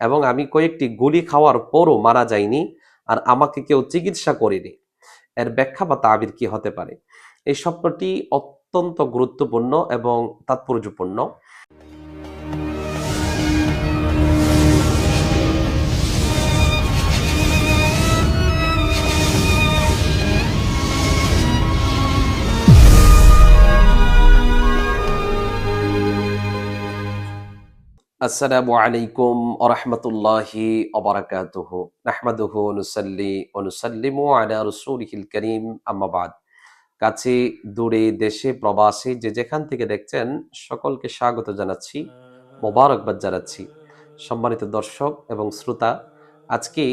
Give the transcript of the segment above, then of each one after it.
এবং আমি কয়েকটি গুলি খাওয়ার পরও মারা যায়নি আর আমাকে কেউ চিকিৎসা করেনি। এর ব্যাখ্যা বা তাবির কি হতে পারে? এই স্বপ্নটি অত্যন্ত গুরুত্বপূর্ণ এবং তাৎপর্যপূর্ণ। আসসালামু আলাইকুম আরহামতুল্লাহি অবরাকাতুহু নাহমাদুহু নুসাল্লি ও নুসাল্লিমু আলা রাসূলিহিল কারীম। আম্মা বাদ। কাছে দূরে দেশে প্রবাসী যে যেখান থেকে দেখছেন, সকলকে স্বাগত জানাচ্ছি, মোবারকবাদ জানাচ্ছি। সম্মানিত দর্শক এবং শ্রোতা, আজকে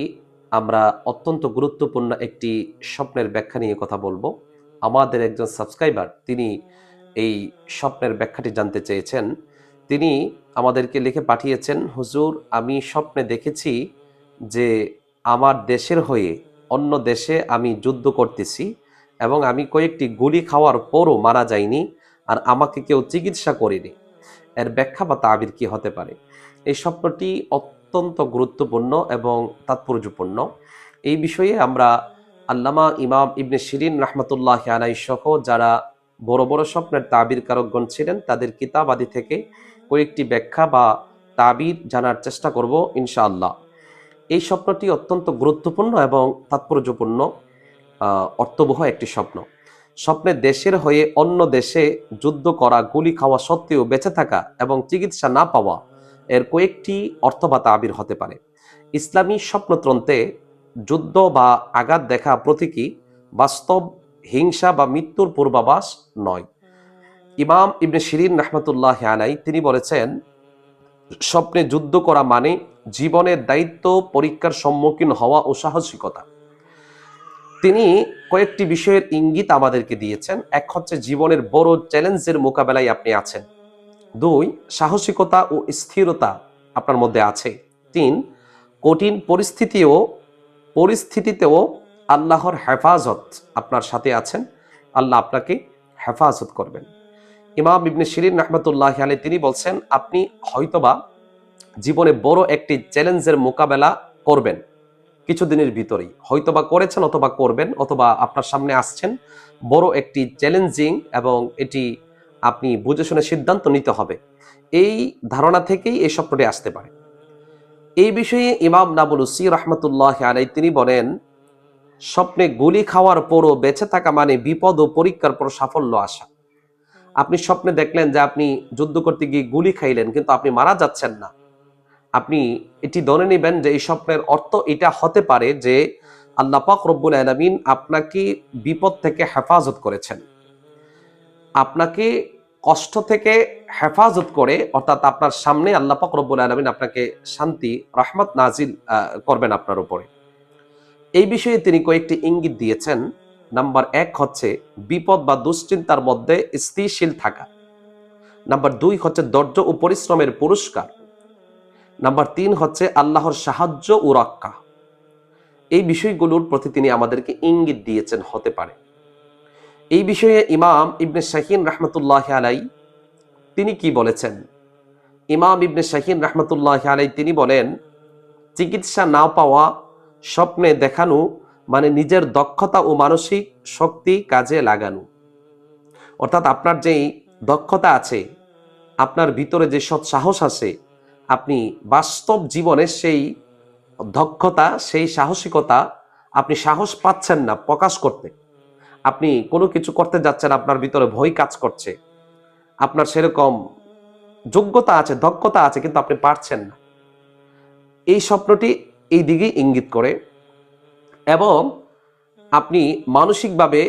আমরা অত্যন্ত গুরুত্বপূর্ণ একটি স্বপ্নের ব্যাখ্যা নিয়ে কথা বলব। আমাদের একজন সাবস্ক্রাইবার, তিনি এই স্বপ্নের ব্যাখ্যাটি জানতে চেয়েছেন। তিনি আমাদেরকে লিখে পাঠিয়েছেন, হুজুর, আমি স্বপ্নে দেখেছি যে আমার দেশের হয়ে অন্য দেশে আমি যুদ্ধ করতেছি এবং আমি কয়েকটি গুলি খাওয়ার পরও মারা যাইনি আর আমাকে কেউ চিকিৎসা করেনি। এর ব্যাখ্যা বা তাবির কি হতে পারে? এই স্বপ্নটি অত্যন্ত গুরুত্বপূর্ণ এবং তাৎপর্যপূর্ণ। এই বিষয়ে আমরা আল্লামা ইমাম ইবনে শিরিন রহমতুল্লাহ আলাই সহ যারা বড় বড় স্বপ্নের তাবির কারকগণ ছিলেন, তাদের কিতাব আদি থেকে কয়েকটি ব্যাখ্যা বা তাবির জানার চেষ্টা করব, ইনশাআল্লাহ। এই স্বপ্নটি অত্যন্ত গুরুত্বপূর্ণ এবং তাৎপর্যপূর্ণ অর্থবহ একটি স্বপ্ন। স্বপ্নে দেশের হয়ে অন্য দেশে যুদ্ধ করা, গুলি খাওয়া সত্ত্বেও বেঁচে থাকা এবং চিকিৎসা না পাওয়া এর কয়েকটি অর্থ বা তাবির হতে পারে। ইসলামী স্বপ্নতন্ত্রে যুদ্ধ বা আঘাত দেখা প্রতীকী, বাস্তব হিংসা বা মৃত্যুর পূর্বাভাস নয়। ইমাম ইবনে শিরিন রহমতুল্লাহ আলাই তিনি বলেছেন, স্বপ্নে যুদ্ধ করা মানে জীবনের দায়িত্ব পরীক্ষার সম্মুখীন হওয়া ও সাহসিকতা। তিনি কয়েকটি বিষয়ের ইঙ্গিত আমাদেরকে দিয়েছেন। এক হচ্ছে জীবনের বড় চ্যালেঞ্জের মোকাবেলায় আপনি আছেন। দুই, সাহসিকতা ও স্থিরতা আপনার মধ্যে আছে। তিন, কঠিন পরিস্থিতিও, পরিস্থিতিতেও আল্লাহর হেফাজত আপনার সাথে আছেন। আল্লাহ আপনাকে হেফাজত করবেন। ইমাম ইবনে শিরিন রহমতুল্লাহ আলী তিনি বলছেন, আপনি হয়তোবা জীবনে বড় একটি চ্যালেঞ্জের মোকাবেলা করবেন কিছুদিনের ভিতরেই। হয়তোবা করেছেন অথবা করবেন, অথবা আপনার সামনে আসছেন। বড় একটি চ্যালেঞ্জিং এবং এটি আপনি বুঝে শুনে সিদ্ধান্ত নিতে হবে। এই ধারণা থেকেই এই স্বপ্নটি আসতে পারে। এই বিষয়ে ইমাম নাবুলুসি রহমতুল্লাহ আলাই তিনি বলেন, স্বপ্নে গুলি খাওয়ার পরও বেঁচে থাকা মানে বিপদ ও পরীক্ষার পর সাফল্য আসা। আপনি স্বপ্নে দেখলেন যে আপনি যুদ্ধ করতে গিয়ে গুলি খাইলেন, কিন্তু আপনি মারা যাচ্ছেন না। আপনি এটি ধরে নেবেন যে এই স্বপ্নের অর্থ এটা হতে পারে যে আল্লাহ পাক রব্বুল আলমিন আপনাকে বিপদ থেকে হেফাজত করেছেন। আপনাকে কষ্ট থেকে হেফাজত করে, অর্থাৎ আপনার সামনে আল্লাহ পাক রব্বুল আলমিন আপনাকে শান্তি, রহমত নাজিল করবেন আপনার উপরে। এই বিষয়ে তিনি কয়েকটি ইঙ্গিত দিয়েছেন। নাম্বার এক হচ্ছে বিপদ বা দুশ্চিন্তার মধ্যে স্থিরশীল থাকা। নাম্বার দুই হচ্ছে ধৈর্য ও পরিশ্রমের পুরস্কার। নাম্বার তিন হচ্ছে আল্লাহর সাহায্য ও রক্ষা। এই বিষয়গুলোর প্রতি তিনি আমাদেরকে ইঙ্গিত দিয়েছেন, হতে পারে। এই বিষয়ে ইমাম ইবনে শাহিন রহমতুল্লাহ আলাই তিনি কি বলেছেন? ইমাম ইবনে শাহিন রহমতুল্লাহ আলাই তিনি বলেন, চিকিৎসা না পাওয়া স্বপ্নে দেখানো মানে নিজের দক্ষতা ও মানসিক শক্তি কাজে লাগানো। অর্থাৎ আপনার যেই দক্ষতা আছে, আপনার ভিতরে যে সৎ সাহস আছে, আপনি বাস্তব জীবনে সেই দক্ষতা, সেই সাহসিকতা আপনি সাহস পাচ্ছেন না প্রকাশ করতে। আপনি কোনো কিছু করতে যাচ্ছেন, আপনার ভিতরে ভয় কাজ করছে। আপনার সেরকম যোগ্যতা আছে, দক্ষতা আছে, কিন্তু আপনি পারছেন না। এই স্বপ্নটি এই দিকেই ইঙ্গিত করে। এবং আপনি মানসিকভাবে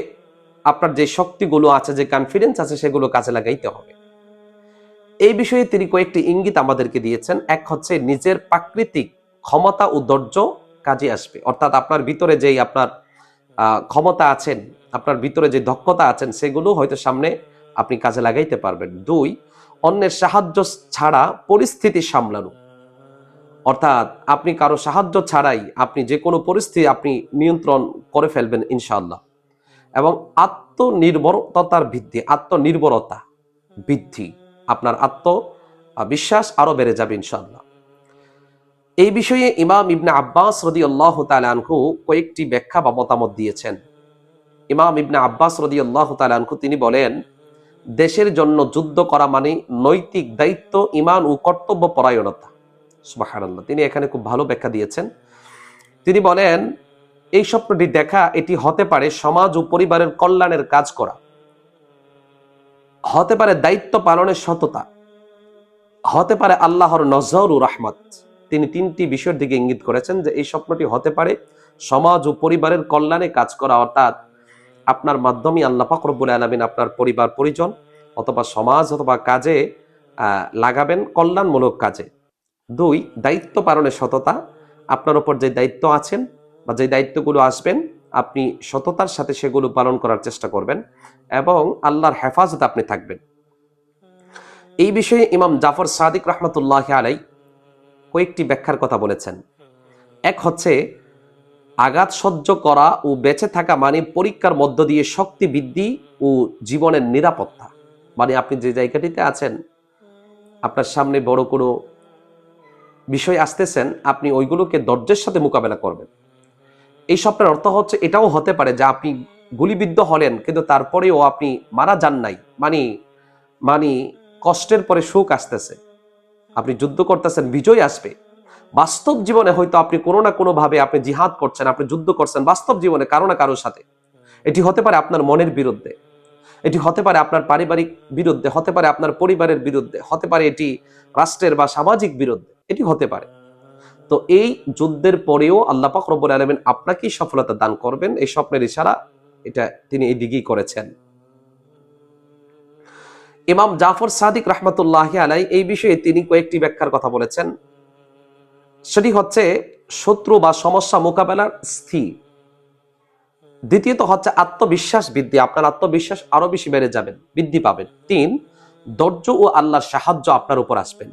আপনার যে শক্তিগুলো আছে, যে কনফিডেন্স আছে, সেগুলো কাজে লাগাইতে হবে। এই বিষয়ে তিনি কয়েকটি ইঙ্গিত আমাদেরকে দিয়েছেন। এক হচ্ছে নিজের প্রাকৃতিক ক্ষমতা ও ধৈর্য কাজে আসবে। অর্থাৎ আপনার ভিতরে যেই আপনার ক্ষমতা আছেন, আপনার ভিতরে যে দক্ষতা আছেন, সেগুলো হয়তো সামনে আপনি কাজে লাগাইতে পারবেন। দুই, অন্যের সাহায্য ছাড়া পরিস্থিতি সামলানো। অর্থাৎ আপনি কারও সাহায্য ছাড়াই আপনি যে কোনো পরিস্থিতি আপনি নিয়ন্ত্রণ করে ফেলবেন ইনশাআল্লাহ। এবং আত্মনির্ভরতার ভিত্তি আত্মনির্ভরতা বৃদ্ধি আপনার আত্ম আহ, বিশ্বাস আরও বেড়ে যাবে ইনশাআল্লাহ। এই বিষয়ে ইমাম ইবনে আব্বাস রদি আল্লাহ তালানহু কয়েকটি ব্যাখ্যা বা মতামত দিয়েছেন। ইমাম ইবনে আব্বাস রদি আল্লাহ তালানহু তিনি বলেন দেশের জন্য যুদ্ধ করা মানে নৈতিক দায়িত্ব ইমান ও কর্তব্য পরায়ণতা। সুবাহান্লাহ তিনি এখানে খুব ভালো ব্যাখ্যা দিয়েছেন। তিনি বলেন, এই স্বপ্নটি দেখা, এটি হতে পারে সমাজ ও পরিবারের কল্যাণের কাজ করা। হতে পারে দায়িত্ব পালনের সততা। হতে পারে আল্লাহর নজর ও রহমত। তিনি তিনটি বিষয়ের দিকে ইঙ্গিত করেছেন যে, এই স্বপ্নটি হতে পারে সমাজ ও পরিবারের কল্যাণে কাজ করা, অর্থাৎ আপনার মাধ্যমে আল্লাহ ফাকরবুল আলমিন আপনার পরিবার, পরিজন অথবা সমাজ অথবা কাজে লাগাবেন কল্যাণমূলক কাজে। দুই, দায়িত্ব পালনের সততা। আপনার ওপর যে দায়িত্ব আছেন বা যে দায়িত্বগুলো আসবেন, আপনি সততার সাথে সেগুলো পালন করার চেষ্টা করবেন এবং আল্লাহর হেফাজত আপনি থাকবেন। এই বিষয়ে ইমাম জাফর সাদিক রহমতুল্লাহ আলাই কয়েকটি ব্যাখ্যার কথা বলেছেন। এক হচ্ছে, আঘাত সহ্য করা ও বেঁচে থাকা মানে পরীক্ষার মধ্য দিয়ে শক্তি বৃদ্ধি ও জীবনের নিরাপত্তা। মানে আপনি যে জায়গাটিতে আছেন, আপনার সামনে বড় কোনো বিষয় আসতেছেন, আপনি ওইগুলোকে ধৈর্যের সাথে মোকাবেলা করবেন। এই স্বপ্নের অর্থ হচ্ছে, এটাও হতে পারে যে আপনি গুলিবিদ্ধ হলেন, কিন্তু তারপরেও আপনি মারা যান নাই। মানে মানে কষ্টের পরে সুখ আসতেছে। আপনি যুদ্ধ করতেছেন, বিজয় আসবে। বাস্তব জীবনে হয়তো আপনি কোনো না কোনো ভাবে আপনি জিহাদ করছেন, আপনি যুদ্ধ করছেন, বাস্তব জীবনে কারও না কারোর সাথে। এটি হতে পারে আপনার মনের বিরুদ্ধে। এটি হতে পারে আপনার পারিবারিক বিরুদ্ধে, হতে পারে আপনার পরিবারের বিরুদ্ধে, হতে পারে এটি রাষ্ট্রের বা সামাজিক বিরুদ্ধে। এটি হতে পারে। তো এই যুদ্ধের পরেও আল্লাহ পাক রব্বুল আলমিন আপনাকেই সফলতা দান করবেন। এই স্বপ্নের ইশারা এটা তিনি এই দিকেই করেছেন। ইমাম জাফর সাদিক রহমতুল্লাহ আলাই এই বিষয়ে তিনি কয়েকটি ব্যাখ্যার কথা বলেছেন। সেটি হচ্ছে শত্রু বা সমস্যা মোকাবেলার স্থির। দ্বিতীয়ত হচ্ছে আত্মবিশ্বাস বৃদ্ধি। আপনার আত্মবিশ্বাস আরও বেশি বেড়ে যাবেন বৃদ্ধি পাবেন তিন, ধৈর্য ও আল্লাহর সাহায্য আপনার উপর আসবেন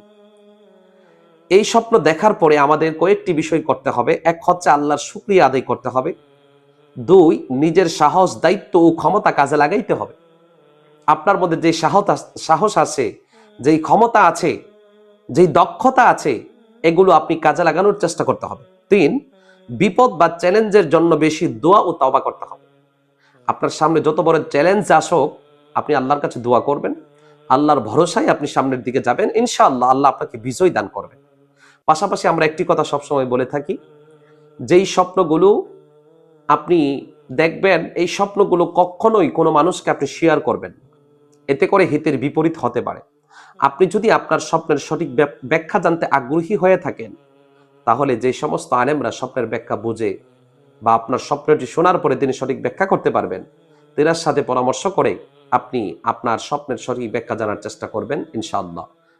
এই স্বপ্ন দেখার পরে আমাদের কয়েকটি বিষয় করতে হবে। এক হচ্ছে আল্লাহর শুক্রিয়া আদায় করতে হবে। দুই, নিজের সাহস, দায়িত্ব ও ক্ষমতা কাজে লাগাইতে হবে। আপনার মধ্যে যে সাহস সাহস আছে, যেই ক্ষমতা আছে, যেই দক্ষতা আছে, এগুলো আপনি কাজে লাগানোর চেষ্টা করতে হবে। তিন, বিপদ বা চ্যালেঞ্জের জন্য বেশি দোয়া ও তবা করতে হবে। আপনার সামনে যত বড় চ্যালেঞ্জ আসুক, আপনি আল্লাহর কাছে দোয়া করবেন। আল্লাহর ভরসায় আপনি সামনের দিকে যাবেন। ইনশাআল্লাহ আল্লাহ আপনাকে বিজয় দান করবেন। পাশাপাশি আমরা একটি কথা সবসময় বলে থাকি, যেই স্বপ্নগুলো আপনি দেখবেন, এই স্বপ্নগুলো কখনোই কোনো মানুষকে আপনি শেয়ার করবেন এতে করে হিতের বিপরীত হতে পারে। আপনি যদি আপনার স্বপ্নের সঠিক ব্যাখ্যা জানতে আগ্রহী হয়ে থাকেন, তাহলে যে সমস্ত আলেমরা স্বপ্নের ব্যাখ্যা বুঝে বা আপনার স্বপ্নটি শোনার পরে তিনি সঠিক ব্যাখ্যা করতে পারবেন তেনার সাথে পরামর্শ করে আপনি আপনার স্বপ্নের সঠিক ব্যাখ্যা জানার চেষ্টা করবেন, ইনশাআল্লাহ।